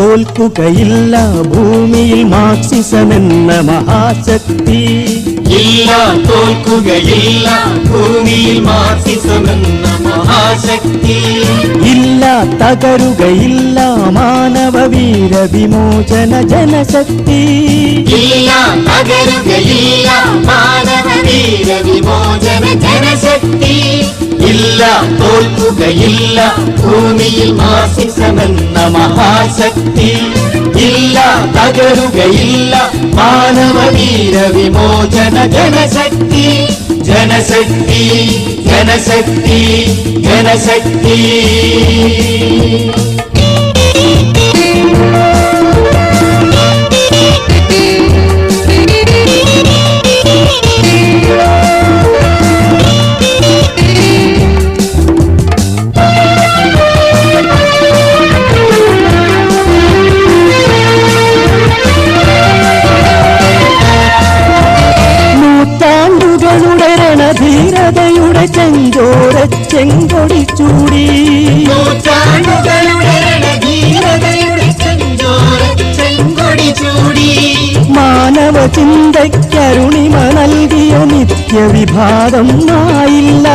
തോൽക്കുകയില്ല. ഭൂമിയിൽ മാർക്സിസമെന്ന മഹാശക്തി. ഇല്ല തോൽക്കുകയില്ല. ഭൂമിയിൽ മാർക്സിസമെന്ന മഹാശക്തി. ഇല്ല തകരുകയില്ല. മാനവ വീര വിമോചന ജനശക്തി തോൽക്കുകയില്ല ഭൂമിയിൽ മാസിസമെന്ന മഹാശക്തി. ഇല്ല തകരുകയില്ല മാനവ വീര വിമോചന ജനശക്തി. ജനശക്തി ജനശക്തി ജനശക്തി ചൂടി. മാനവ ചിന്തയ്ക്കരുണിമ നൽകിയ നിത്യവിഭാഗം ആയില്ല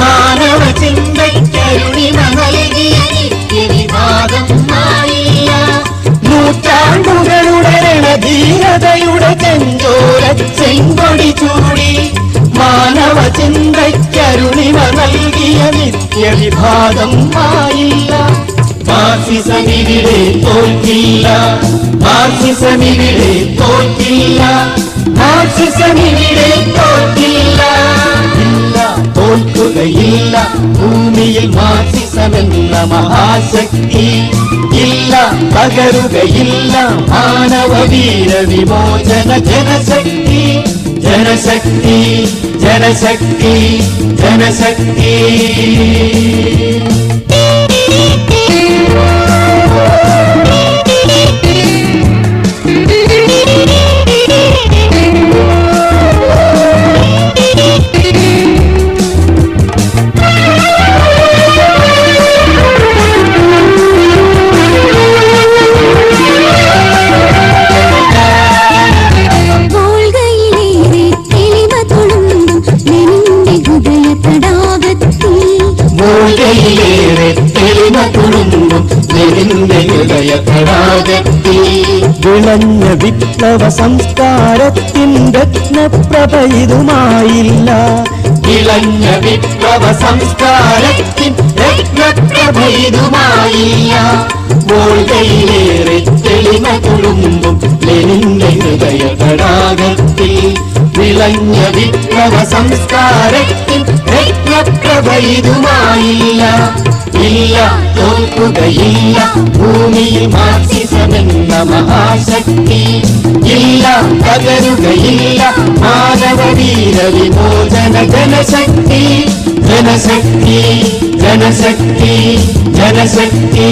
മാനവ ചിന്തയ്ക്കരുണിമ നൽകിയ നിത്യവിഭാഗം ആയില്ല നൂറ്റാണ്ടുകളുടെ രണധീരതയുടെ ചെങ്കോര നിത്യവിഭാഗം ആയില്ല മാർസിസമിവിടെ തോൽക്കില്ല മാർസിസമിവിടെ തോൽക്കില്ല മാർസിസമിവിടെ തോൽക്കില്ല ഇല്ല തോൽക്കുകയില്ല ഭൂമിയിൽ മാർസിസമെന്ന മഹാശക്തി ഇല്ല തകരുകയില്ല മാനവ വീര വിമോചന ജനശക്തി జనశక్తి జనశక్తి జనశక్తి. തടാകത്തിൽ വിളഞ്ഞ വിപ്ലവ സംസ്കാരത്തിൻ രത്നപ്രഭ ഇതുമായില്ല. വിളഞ്ഞ വിപ്ലവ സംസ്കാരത്തിൻ രത്നപ്രഭയിതുമായില്ല മൂകയിലേറെ തെളിമ തുളുമ്പും ലെനിന്റെ ഹൃദയ തടാകത്തിൽ വിളഞ്ഞ വിപ്ലവ സംസ്കാരത്തിൻ രത്നപ്രഭയിതുമായില്ല ഇല്ല ಇಲ್ಲ ತೋಲ್ಪುಗಯಿಲ್ಲ ಭೂಮಿಯು ಮಾರ್ಸಿಸವೆನ್ನ ಮಹಾಶಕ್ತಿ ಇಲ್ಲ ತಗರುಗಯಿಲ್ಲ ಮಾನವ ವೀರ ವಿಮೋಚನ ಜನಶಕ್ತಿ ಜನಶಕ್ತಿ ಜನಶಕ್ತಿ ಜನಶಕ್ತಿ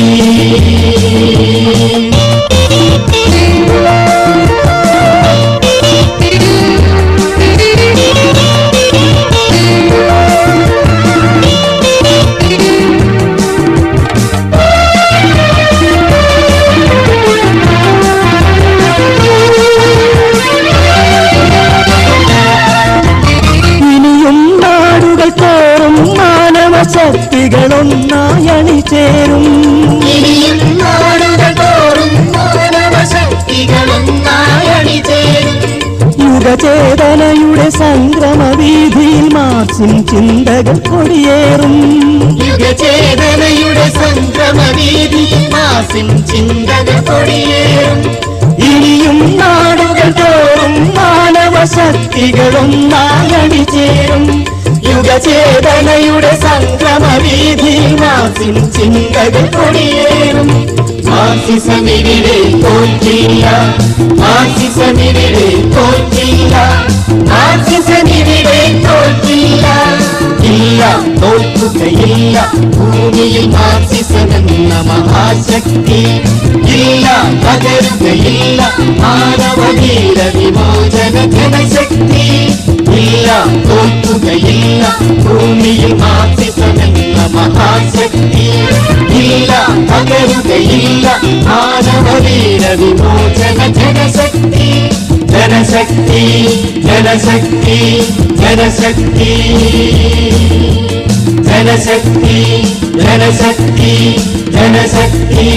യുഗചേതനയുടെ സംക്രമ വീതിയിൽ മാർസിൻ ചിന്തകൾ കൊടിയേറും. യുഗചേതനയുടെ സംക്രമവീതി മാസിൻ ചിന്തകൾ കൊടിയേറും. ഇനിയും നാടുകൾ തോറും മാനവ ശക്തികളൊന്നായി ചേരും. യുഗചേതനയുടെ സംക്രമ വീതിയിൽ മാർസിൻ ചിന്തകൾ കൊടിയേറും. மார்க்சிசமினிலே தோன்றியா மார்க்சிசமினிலே தோன்றியா மார்க்சிசமினிலே தோன்றியா இல்லா தோற்றுகையில்ல. பூமியில் மார்க்சிசமென்ன மகாசக்தி? இல்லா பகருகையில்ல. மாணவ வீர விமோசன ஜனசக்தி இல்லா தோற்றுகையில்ல. பூமியில் மார்க்சிசமென்ன மகாசக்தி? ಇಲ್ಲ ಮಾನವೀರ ವಿಮೋಚನ ಜನಶಕ್ತಿ ಜನಶಕ್ತಿ ಜನಶಕ್ತಿ ಜನಶಕ್ತಿ ಜನಶಕ್ತಿ ಜನಶಕ್ತಿ ಜನಶಕ್ತಿ